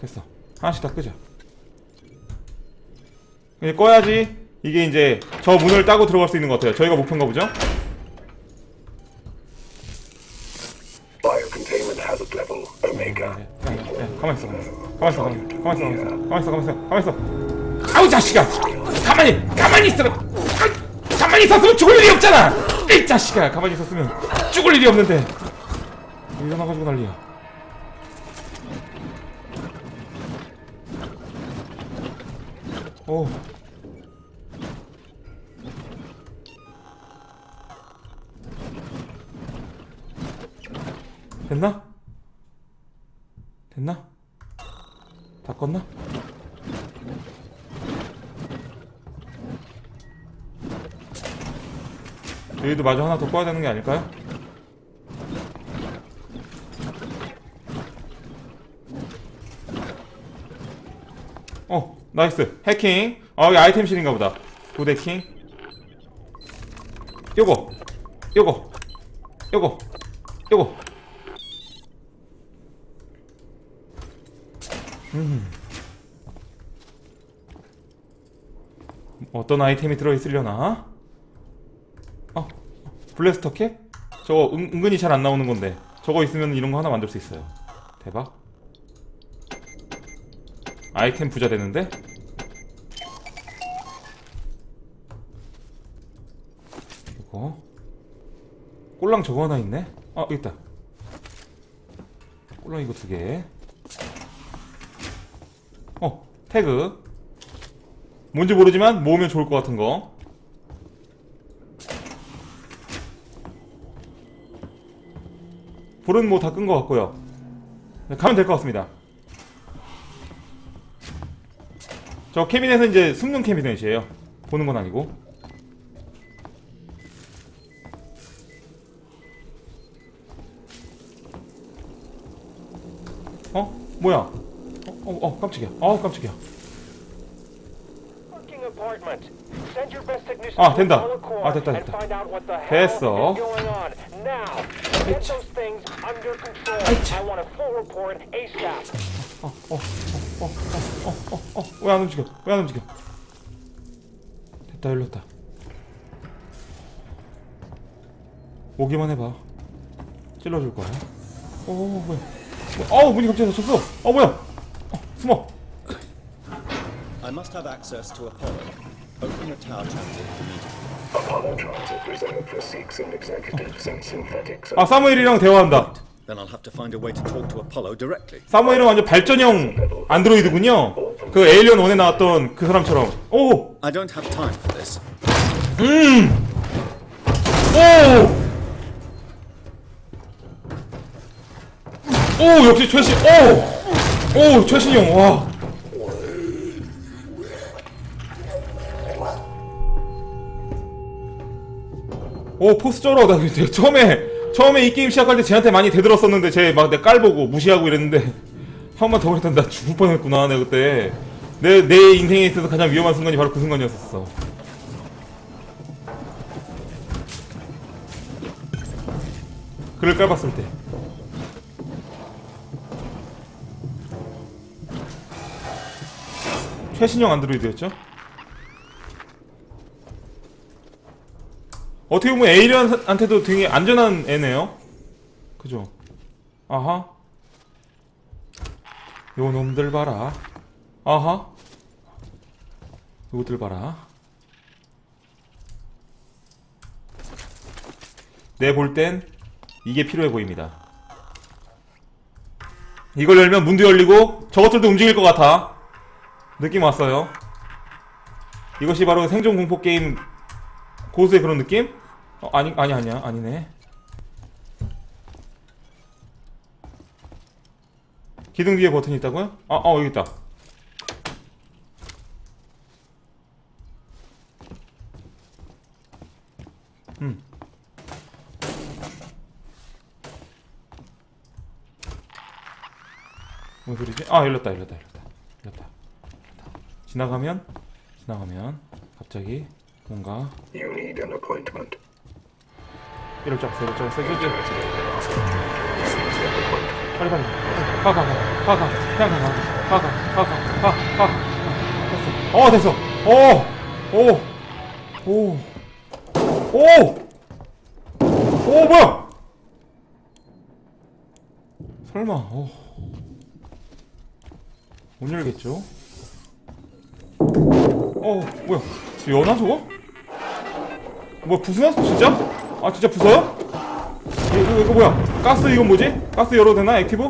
됐어. 하나씩 다 끄자. 이제 꺼야지 이게 이제 저 문을 따고 들어갈 수 있는 것 같아요. 저희가 목표인가 보죠? 네, 네, 네. 가만 있어, 가만 있어, 가만 있어, 가만 있어, 가만 있어, 가만 있어, 가만 있어. 아우 자식아, 가만히, 가만히 있어라. 가만히 있었으면 죽을 일이 없잖아. 이 자식아, 가만히 있었으면 죽을 일이 없는데 일어나가지고 난리야. 오. 됐나? 됐나? 다 껐나? 여기도 마저 하나 더 꺼야 되는 게 아닐까요? 나이스. 해킹. 어 여기 아이템실인가 보다. 굿 해킹. 요거. 요거. 요거. 요거. 어떤 아이템이 들어있으려나? 어, 블래스터 캡? 저거 은, 은근히 잘 안 나오는 건데. 저거 있으면 이런 거 하나 만들 수 있어요. 대박. 아이템 부자 되는데? 이거 꼴랑 저거 하나 있네? 아 여기 있다 꼴랑 이거 두개 어 태그 뭔지 모르지만 모으면 좋을 것 같은 거. 불은 뭐 다 끈 것 같고요. 네, 가면 될 것 같습니다. 저 캐비넷은 이제 숨는 캐비넷이에요. 보는 건 아니고. 뭐야? 어, 어, 어 깜짝이야. 어, 깜짝이야. 아, 된다. 아, 됐다, 됐다. 됐어. things under control. I want a full report ASAP. 왜안 움직여? 왜 안 움직여? 됐다 열렸다. 오기만 해봐. 찔러줄 거야. 오 뭐야? 뭐, 아우 문이 갑자기 닫혔어. 어 뭐야? 어, 숨어. I must have access to Apollo. Open the tower transit immediately. Apollo transit reserved for Sikhs and executives and synthetics. 아 사무엘이랑 대화한다. Then I'll have to find a way to talk to Apollo directly. 사무엘은 완전 발전형 안드로이드군요. 그 에일리언 1에 나왔던 그 사람처럼. 오, I don't have time for this. 오, 오 역시 최신. 오, 오 최신형 와. 오 포스 쩔어 나 처음에 처음에 이 게임 시작할 때 쟤한테 많이 대들었었는데 쟤 막 내 깔보고 무시하고 이랬는데 한 번만 더 그랬더니 나 죽을 뻔 했구나 내가 그때. 내 내 인생에 있어서 가장 위험한 순간이 바로 그 순간이었었어. 글을 깔봤을 때 최신형 안드로이드였죠? 어떻게 보면 에이리언한테도 되게 안전한 애네요. 그죠? 아하. 요 놈들 봐라. 아하. 요들 봐라. 내 볼 땐 이게 필요해 보입니다. 이걸 열면 문도 열리고 저것들도 움직일 것 같아. 느낌 왔어요. 이것이 바로 생존 공포 게임 고수의 그런 느낌? 어, 아니 아니 아니야 아니네. 기둥 뒤에 버튼이 있다고요? 아, 어 여기 있다. 음. 뭔 소리지? 아 열렸다 열렸다 열렸다. 지나가면 지나가면 갑자기 뭔가 You need an appointment. 이럴 줄 알았어 이럴 줄 알았어 이럴 줄 알았어 빨리 빨리 가가 가가가 그냥 가 가. 가, 가, 가, 가, 가, 가. 됐어. 어, 됐어. 오, 오, 오, 오, 오, 뭐야? 설마, 어. 못 열겠죠? 어, 뭐야? 저 연하 저거? 뭐야, 부수나? 진짜? 아, 진짜 부서요? 이거, 이거, 뭐야? 가스 이건 뭐지? 가스 열어도 되나? 액티브?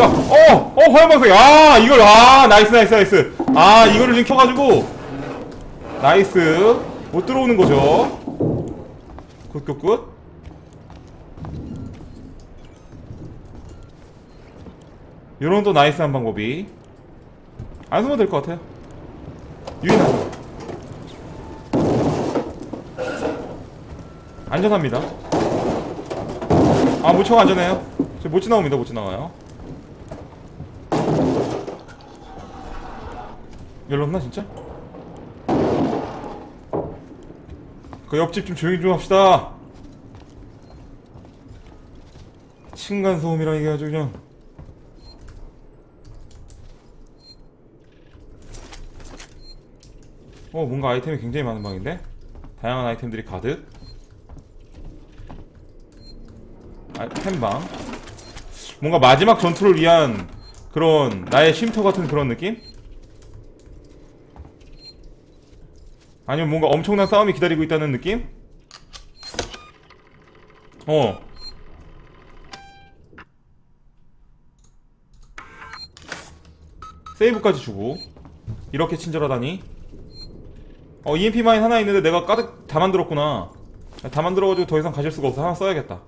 야, 어, 어, 화염방석. 아, 이걸, 아, 나이스, 나이스, 나이스. 아, 이거를 지금 켜가지고. 나이스. 못 들어오는 거죠. 굿, 굿, 굿. 요런 또 나이스한 방법이. 안 쓰면 될것 같아요. 유인하죠. 안전합니다. 아, 무척 안전해요. 저 못 지나옵니다, 못 지나가요. 열렸나, 진짜? 그 옆집 좀 조용히 좀 합시다. 층간 소음이라 이게 아주 그냥. 어, 뭔가 아이템이 굉장히 많은 방인데? 다양한 아이템들이 가득. 아, 템방. 뭔가 마지막 전투를 위한 그런 나의 쉼터 같은 그런 느낌? 아니면 뭔가 엄청난 싸움이 기다리고 있다는 느낌? 어. 세이브까지 주고 이렇게 친절하다니 어 EMP 마인 하나 있는데 내가 가득 다 만들었구나 다 만들어가지고 더 이상 가질 수가 없어 하나 써야겠다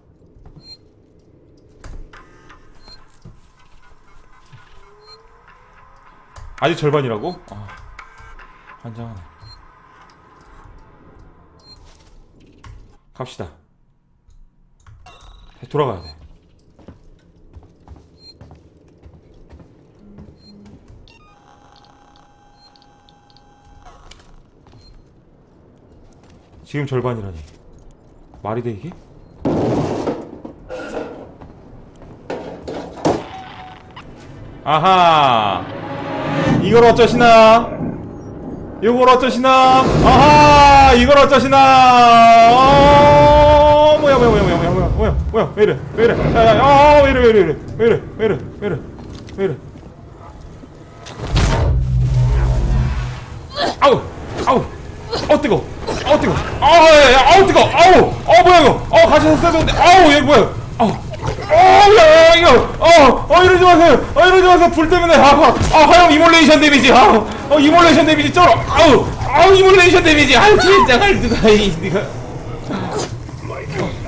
아직 절반이라고? 아, 환장하네. 갑시다. 돌아가야 돼. 지금 절반이라니. 말이 돼 이게? 아하! 이걸 어쩌시나? 이걸 어쩌시나? 아하! 이걸 어쩌시나? 어 뭐야 뭐야 뭐야 뭐야 뭐야 뭐야 뭐야 왜 이래 왜 이래? 야야 아왜 어, 이래 왜 이래 왜 이래 왜 이래 왜 이래 왜 이래. 아우 아우 어 뜨거 어 뜨거, 아우, 야, 야, 아우 뜨거, 아우, 어 뭐야 이거, 어 같이 썼어야 되는데, 아우 얘 뭐야, 아우. 어, 야, 야, 이거, 어, 어, 이러지 마세요, 어, 이러지 마세요, 불 때문에, 아, 아, 아, 화염 이몰레이션 데미지, 아, 어, 이몰레이션 데미지 쩔어, 아우, 아우, 이몰레이션 데미지, 아, 진짜, 갈 누가, 이, 니가,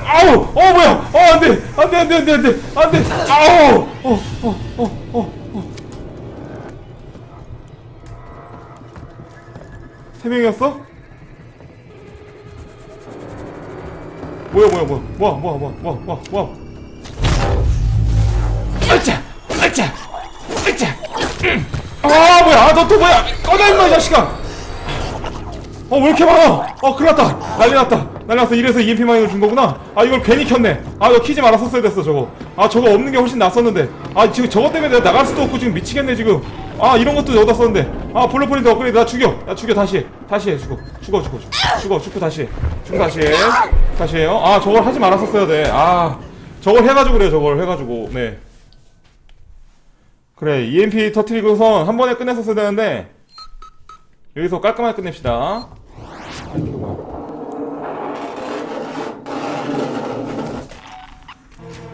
아우, 어, 뭐야, 어, 안 돼, 안 돼, 안 돼, 안 돼, 안 돼, 안 돼, 아우, 어, 어, 어, 어, 어. 세 명이었어? 뭐야, 뭐야, 뭐야, 뭐야, 뭐야, 뭐야, 뭐야, 뭐야, 뭐야. 아차! 아차! 음. 아 뭐야. 너 또 뭐야. 꺼내 임마 이 자식아. 어왜 이렇게 많아? 어 큰일났다. 난리 났다. 난리 났어. 이래서 EMP 마이너를 준 거구나. 아 이걸 괜히 켰네. 아 이거 키지 말았었어야 됐어 저거. 아 저거 없는 게 훨씬 낫었는데. 아 지금 저것 때문에 내가 나갈 수도 없고 지금 미치겠네 지금 아 이런 것도 여기다 썼는데. 아 블루프린트 업그레이드 나 죽여. 나 죽여 다시. 해 다시 해 죽어. 죽어 죽어 죽어. 죽어 죽고 다시 해. 죽고 다시 해. 다시 해요. 아 저걸 하지 말았었어야 돼아 저걸 해가지고 그래요 저걸 해가지고. 네. 그래 EMP 터트리고선 한 번에 끝냈었어야 되는데 여기서 깔끔하게 끝냅시다.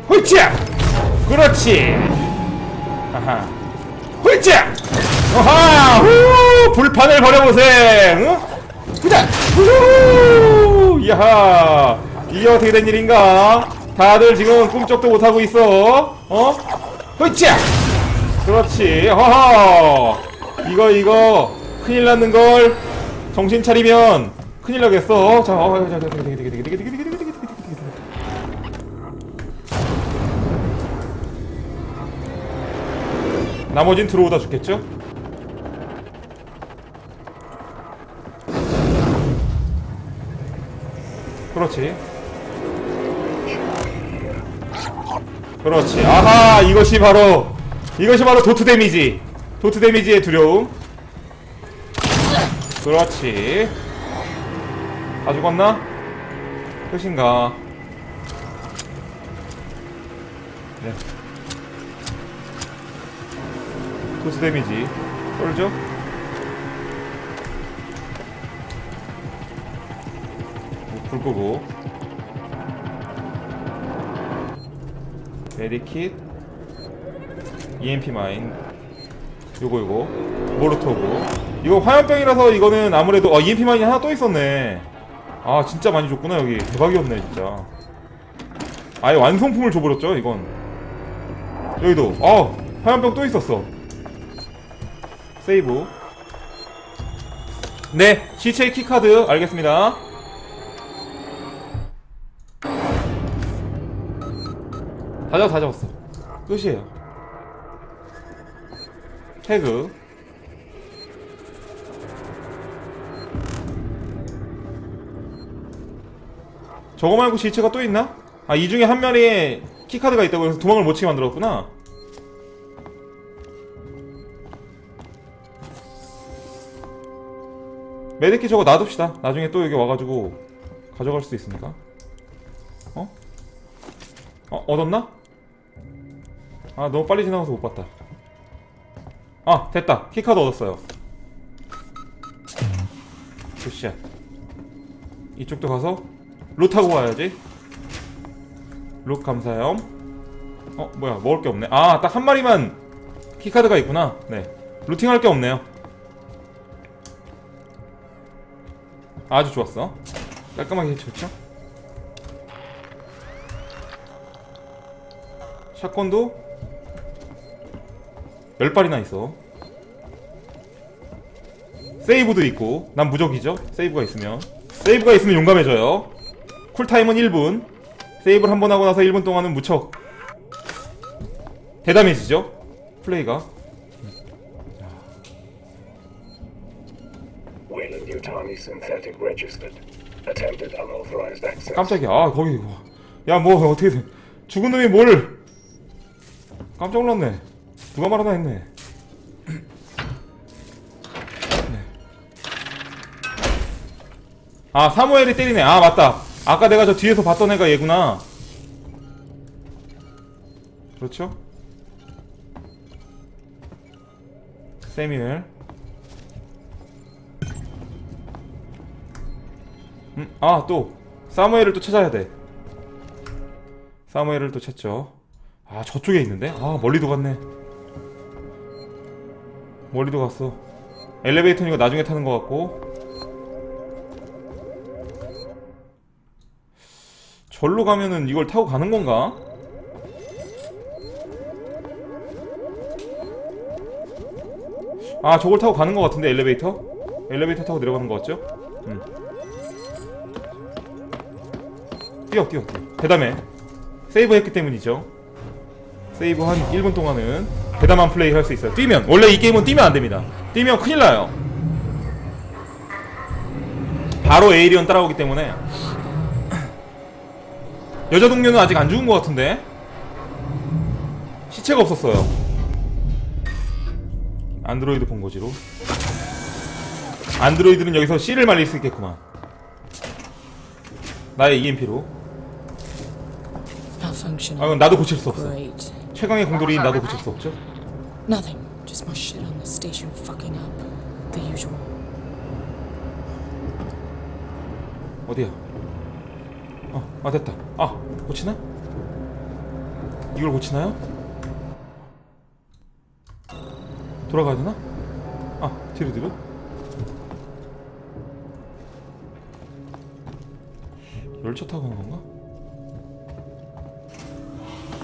홀찌야! 그렇지! 아하 홀찌야 아하 후 불판을 버려보세 응? 그자 후 야하 이게 어떻게 된 일인가 다들 지금 꿈쩍도 못하고 있어 어? 홀찌야 그렇지 허허 이거 이거 큰일 났는 걸 정신 차리면 큰일 나겠어 자 어, 자, 자, 자, 되게, 되게, 되게, 되게, 되게, 되게, 되게, 되게, 되게, 되게, 되게. 나머진 들어오다 죽겠죠? 그렇지 그렇지. 아하, 이것이 바로 이것이 바로 도트 데미지. 도트 데미지의 두려움. 그렇지. 다 죽었나? 끝인가? 네. 도트 데미지. 쏠죠? 불 끄고. 메디킷. EMP 마인. 요거 요거. 모르토고. 이거 화염병이라서 이거는 아무래도 어 EMP 마인이 하나 또 있었네. 아 진짜 많이 줬구나 여기. 대박이었네 진짜. 아예 완성품을 줘버렸죠 이건. 여기도. 어 화염병 또 있었어 세이브. 네 시체 키카드. 알겠습니다. 다 잡았어 다 잡았어. 끝이에요. 태그. 저거 말고 시체가 또 있나? 아 이 중에 한 마리에 키카드가 있다고 해서 도망을 못 치게 만들었구나 메데키 저거 놔둡시다. 나중에 또 여기 와가지고 가져갈 수도 있으니까. 어? 어 얻었나? 아 너무 빨리 지나가서 못 봤다. 아 됐다. 키카드 얻었어요. 굿샷. 이쪽도 가서 루 타고 가야지. 룩 감사염 어 뭐야. 먹을 게 없네. 아 딱 한 마리만 키카드가 있구나. 네. 루팅할 게 없네요 아주 좋았어. 깔끔하게 해쳤죠? 샷건도 10발이나 있어. 세이브도 있고 난 무적이죠? 세이브가 있으면. 세이브가 있으면 용감해져요. 쿨타임은 1분. 세이브를 한 번 하고 나서 1분 동안은 무척 대담해지죠? 플레이가 Wayland Yutani synthetic registered. Attempted unauthorized access. 깜짝이야. 아 거기 야 뭐 어떻게 돼? 죽은 놈이 뭘? 깜짝 놀랐네. 누가 말하나 했네. 네. 아 사무엘이 때리네. 아 맞다. 아까 내가 저 뒤에서 봤던 애가 얘구나. 그렇죠? 세뮤엘 음, 아, 또 사무엘을 또 찾아야 돼. 사무엘을 또 찾죠. 아, 저쪽에 있는데? 아, 멀리도 갔네. 멀리도 갔어. 엘리베이터니까 나중에 타는 것 같고. 절로 가면은 이걸 타고 가는 건가? 아, 저걸 타고 가는 것 같은데, 엘리베이터? 엘리베이터 타고 내려가는 것 같죠? 음. 뛰어 뛰어 뛰어. 대담해. 세이브 했기 때문이죠. 세이브 한 1분 동안은 대담한 플레이 할 수 있어요. 뛰면 원래 이 게임은 뛰면 안 됩니다. 뛰면 큰일 나요. 바로 에이리언 따라오기 때문에. 여자 동료는 아직 안 죽은 것 같은데? 시체가 없었어요. 안드로이드 본거지로. 안드로이드는 여기서 C를 말릴 수 있겠구만. 나의 EMP로 Malfunction. 아, 나도 고칠 수 없어. Great. 최강의 공돌이 나도 고칠 수 없죠. Nothing. Just my shit on the station fucking up. The usual. 어디야? 어, 아 됐다. 아, 고치나? 이걸 고치나요? 돌아가야 되나? 아, 뒤로 뒤로. 열차 타고 가는 건가?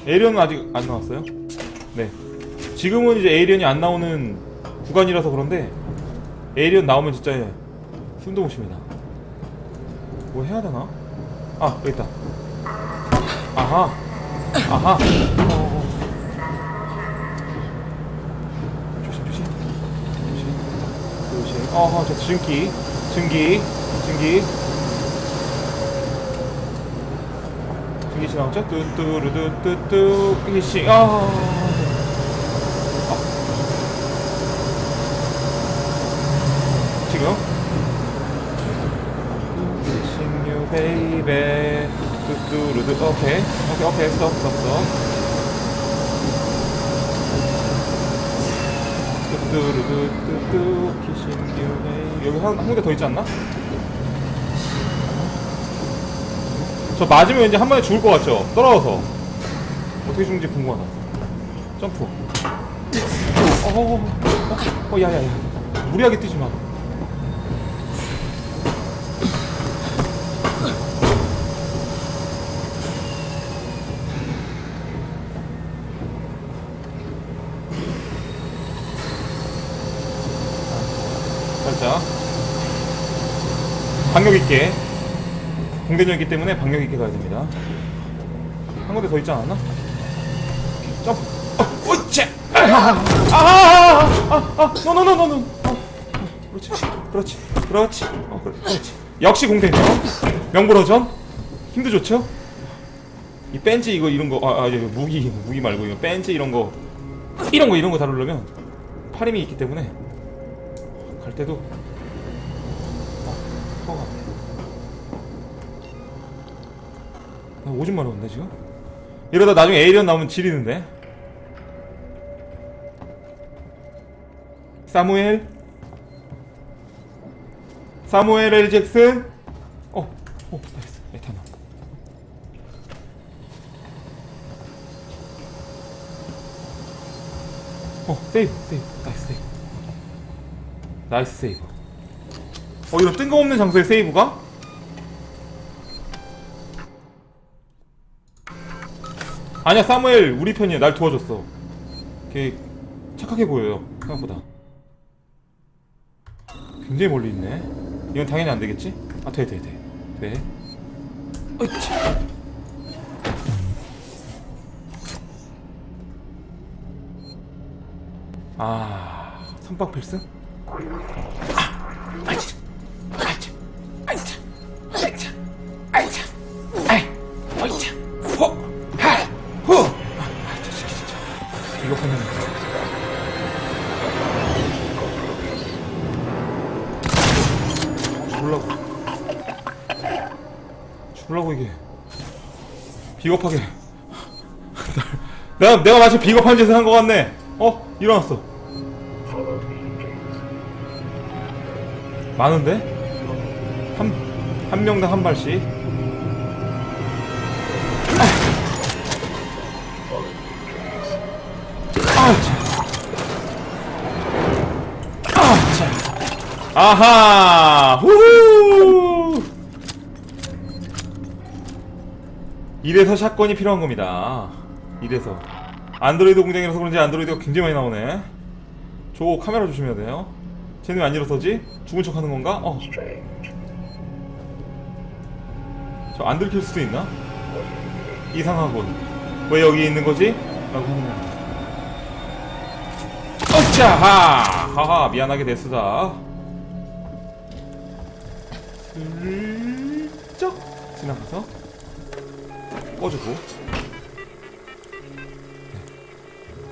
에이리언은 아직 안 나왔어요? 네. 지금은 이제 에이리언이 안 나오는 구간이라서 그런데 에이리언 나오면 진짜 숨도 못 쉽니다. 뭐 해야 되나? 아 여기 있다. 아하. 아하. 어, 어. 조심. 어허 저 증기. 증기. 증기. 히시 나왔죠? 뚜뚜루뚜뚜뚜 히시 아. 아. 지금? you baby. 뚜뚜루뚜. 오케이. 오케이 오케이. 스톱 스톱 스톱. 뚜뚜루뚜뚜뚜 Kissing you baby. 여기 한, 한 군데 더 있지 않나? 저 맞으면 왠지 한 번에 죽을 것 같죠? 떨어져서. 어떻게 죽는지 궁금하다. 점프. 어, 어, 어, 어, 야야야. 무리하게 뛰지 마. 살짝 방력 있게 공대적이기 때문에 방력 있게 가야 됩니다. 한 군데 더 있지 않았나? 점프. 어, 어째. 아, 아, 아, 아, 노노노노노. 어, 그렇지, 그렇지, 그렇지, 어, 그렇지. 역시 공대죠. 명불허전. 힘도 좋죠. 이 벤츠 이거 이런 거, 아, 아, 이거 무기, 무기 말고 이거 벤츠 이런 거, 이런 거 이런 거 다루려면 팔 힘이 있기 때문에 갈 때도 나 오줌 마려운데 지금? 이러다 나중에 에이리언 나오면 지리는데. 사무엘? 사무엘 L 잭슨 어, 어, 나이스 에탄올 어, 세이브, 세이브, 나이스 세이브. 나이스 세이브. 어, 이런 뜬금없는 장소에 세이브가? 아니야 사무엘 우리 편이야. 날 도와줬어. 걔 착하게 보여요 생각보다. 굉장히 멀리 있네. 이건 당연히 안 되겠지? 아 돼 돼 돼돼. 어이치. 아 선박 필승? 비겁하게. 내가, 내가 마치 비겁한 짓을 한 것 같네. 어? 일어났어. 많은데? 한, 한 명당 한 발씩. 아하! 후후! 이래서 샷건이 필요한 겁니다. 이래서. 안드로이드 공장이라서 그런지 안드로이드가 굉장히 많이 나오네. 저 카메라 조심해야 돼요. 쟤는 왜 안 일어서지? 죽은 척 하는 건가? 어. 저 안 들킬 수도 있나? 이상하군. 왜 여기 있는 거지? 라고 하는 거. 어차! 하! 하하, 미안하게 됐으다. 슬쩍 지나가서 꺼주고. 네.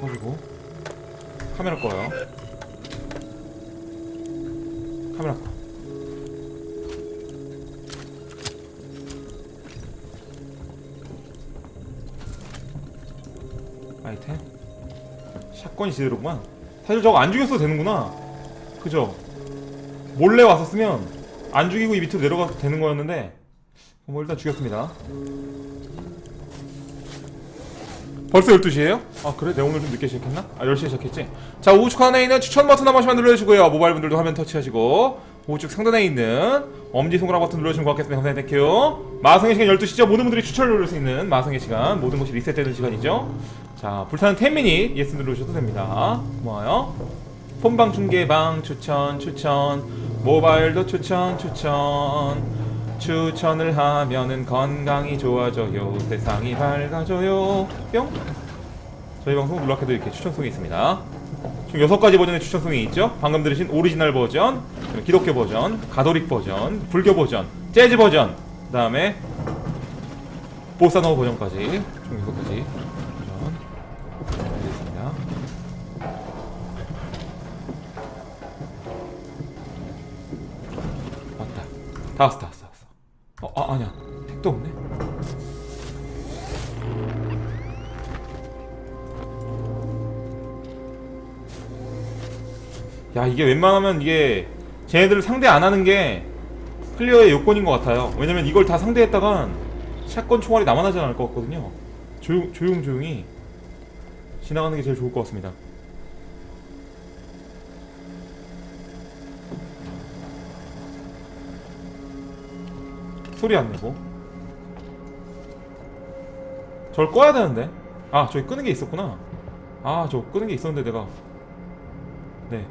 꺼주고. 카메라 꺼요. 카메라 꺼. 아이템 샷건이 제대로구만 사실 저거 안 죽였어도 되는구나 그죠 몰래 쓰면 안 죽이고 이 밑으로 내려가도 되는 거였는데 뭐 일단 죽였습니다 벌써 12시에요? 아 그래? 내가 오늘 좀 늦게 시작했나? 아 10시에 시작했지? 자 우측 하단에 있는 추천 버튼 한 번씩만 눌러주시고요. 모바일 분들도 화면 터치하시고. 우측 상단에 있는 엄지손가락 버튼 눌러주시면 고맙겠습니다. 감사합니다. 마성의 시간 12시죠? 모든 분들이 추천을 누를 수 있는 마성의 시간. 모든 것이 리셋되는 시간이죠? 자 불타는 10미닛 예스 누르셔도 됩니다. 고마워요. 폰방 중계방 추천 추천. 모바일도 추천 추천 추천을 하면은 건강이 좋아져요. 세상이 밝아져요. 뿅. 저희 방송 놀랍게도 이렇게 추천송이 있습니다. 지금 여섯 가지 버전의 추천송이 있죠? 방금 들으신 오리지널 버전 기독교 버전 가톨릭 버전 불교 버전 재즈 버전 그 다음에 보사노 버전까지 총 여섯 가지 버전 되겠습니다. 왔다. 다 왔어, 다 왔어, 어. 어, 아, 아니야. 택도 없네. 야, 이게 웬만하면 이게 쟤네들을 상대 안 하는 게 클리어의 요건인 것 같아요. 왜냐면 이걸 다 상대했다간 샷건 총알이 남아나지 않을 것 같거든요. 조용, 조용조용히 지나가는 게 제일 좋을 것 같습니다. 소리 안 내고. 저걸 꺼야 되는데. 아, 저기 끄는 게 있었구나. 아, 저 끄는 게 있었는데 내가. 네.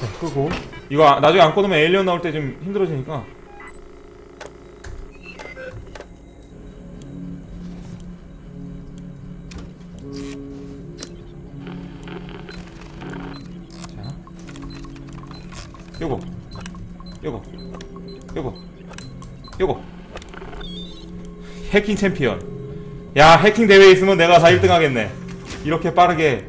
네, 끄고 이거 아- 나중에 안 꺼놓으면 에일리언 나올 때 좀 힘들어지니까 해킹 챔피언 야 해킹 대회에 있으면 내가 다 1등 하겠네 이렇게 빠르게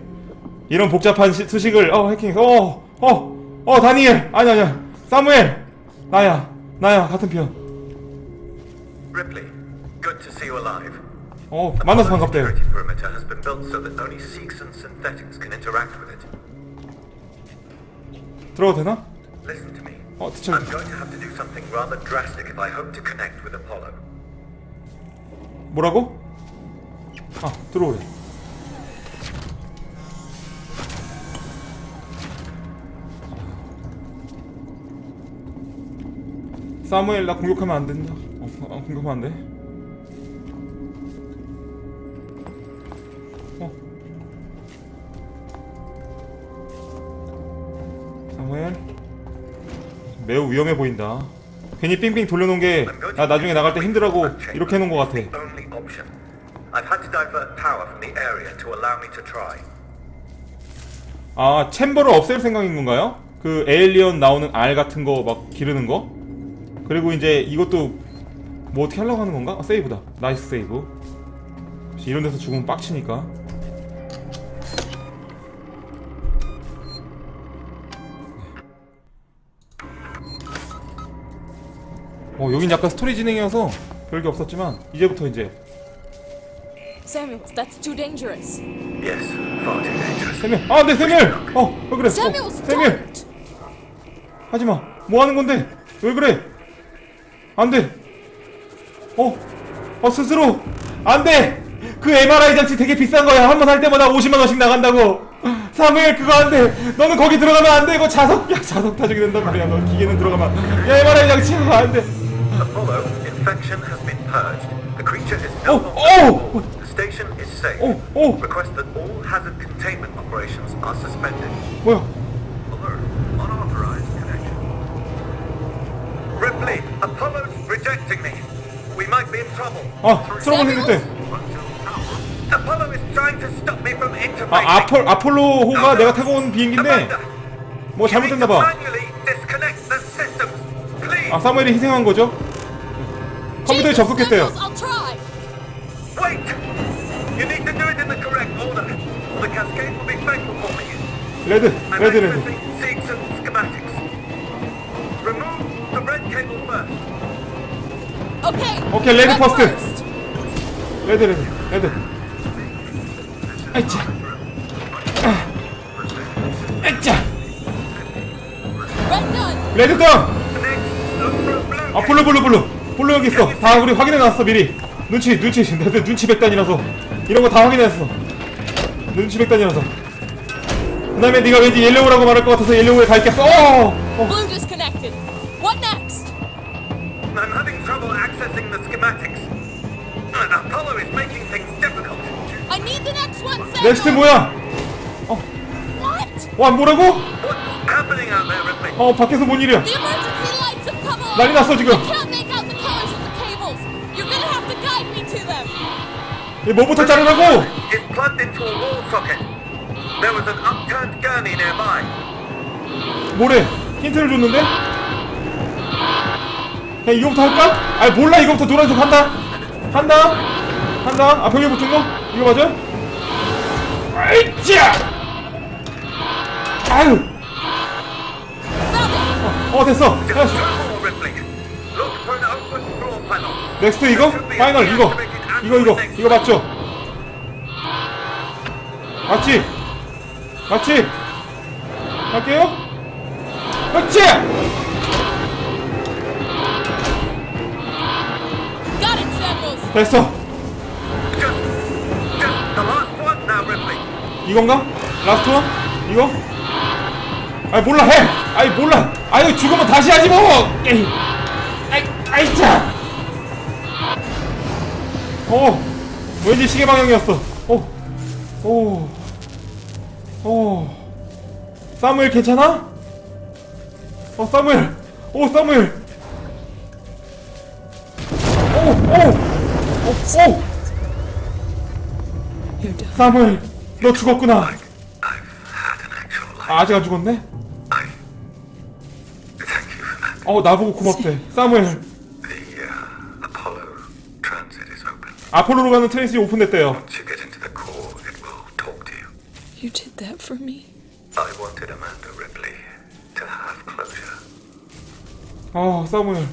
이런 복잡한 시- 수식을 어 해킹 어어어 다니엘 아니 아니야 사무엘 나야 나야 같은 편 Ripley, good to see you alive. 어 만나서 반갑대요 it. 들어가도 되나? 어 I'm 뒤쳐져 going to have to do something rather drastic if I hope to connect with Apollo. 뭐라고? 아 들어오래. 사무엘 나 공격하면 안 된다. 어, 어 공격하면 안 돼? 어. 사무엘? 매우 위험해 보인다. 괜히 삥삥 돌려놓은 게 I'm going to 나 나중에 나갈 때 힘들라고 이렇게 해놓은 것 같아 option. I've had to divert power from the area to allow me to try. 아 챔버를 없앨 생각인 건가요? 그 에일리언 나오는 알 같은 거 막 기르는 거? 그리고 이제 이것도 뭐 어떻게 하려고 하는 건가? 아, 세이브다 나이스 세이브 이런 데서 죽으면 빡치니까 어 여긴 약간 스토리 진행이어서 별게 없었지만 이제부터 이제 Samuel, that's too dangerous. Yes, far too dangerous. 세밀 아네 세밀 어왜 그래 Samuel, 어, 세밀 don't! 하지마 뭐 하는 건데 왜 그래 안돼 어, 어 스스로 안돼 그 MRI 장치 되게 비싼 거야 한 번 할 때마다 50만 원씩 나간다고 사무엘 그거 안돼 너는 거기 들어가면 안돼 이거 자석 야 자석 타죽이 된단 말이야 너 기계는 들어가면 야 MRI 장치 그거 안돼 Apollo, infection has been purged. The creature is no Oh, longer oh! visible. Safe. Oh, oh! Request that all hazard containment operations are suspended. 뭐야 Alert. Unauthorized connection. Ripley, Apollo's rejecting me. We might be in trouble. 아 트러블 생겼대 Apollo is trying to stop me from integrating. 아 아폴 아폴로호가 내가 타고 온 비행기인데 뭐 잘못됐나봐 systems. Please. 아 사무엘이 희생한 거죠 컴퓨터에 접속했대요 레드 레드 레드 red first. first. 레드 레드 레드 아이차 아. 아이차 Red gun! 레드 blue 아 블루 블루 블루 블루 여기 있어 다 우리 확인해놨어 미리 눈치 눈치 내가 눈치 백단이라서 이런 거 다 확인했어 눈치 백단이라서 그 다음에 네가 왠지 옐로우라고 말할 것 같아서 옐로우에 갈게 어! 어. Blue disconnected. What next? I'm having trouble accessing the schematics. Uh, Apollo is making things difficult. I need the next one, Samuel! 넥스트 뭐야 What? 와 뭐라고? What's happening out there, Ripley? 어 밖에서 뭔 일이야 The emergency lights have come on! 난리 났어, 지금. I can't make out the colors of the cables! You're gonna have to guide me to 얘 뭐부터 자르라고? It's plugged into a wall socket. There was an upturned gurney nearby. 뭐래? 힌트를 줬는데? 그냥 이거부터 할까? 아니 몰라 이거부터 노란색 한다 한다 한다 아 병력 붙은 거? 이거 맞아? 아이짜 아유 어, 어 됐어. 넥스트 이거? 파이널 이거 이거 이거 이거 맞죠? 맞지? Got it, Sackles! 됐어. 이건가? 라스트 원? 이거? 아이 몰라 해! 아이 몰라! 아유 죽으면 다시 하지 뭐! 에이. 아이 아이차! 어 왠지 시계 방향이었어 어 오. 오. 사무엘 괜찮아? 어 사무엘 오 사무엘 오 오 오오 You're done. 사무엘 너 죽었구나. 아, 아직 안 죽었네? 어 나보고 고맙대 사무엘 uh. 아폴로로 가는 트레이스 오픈됐대요 for me. I wanted Amanda Ripley to have closure. Oh, somewhere.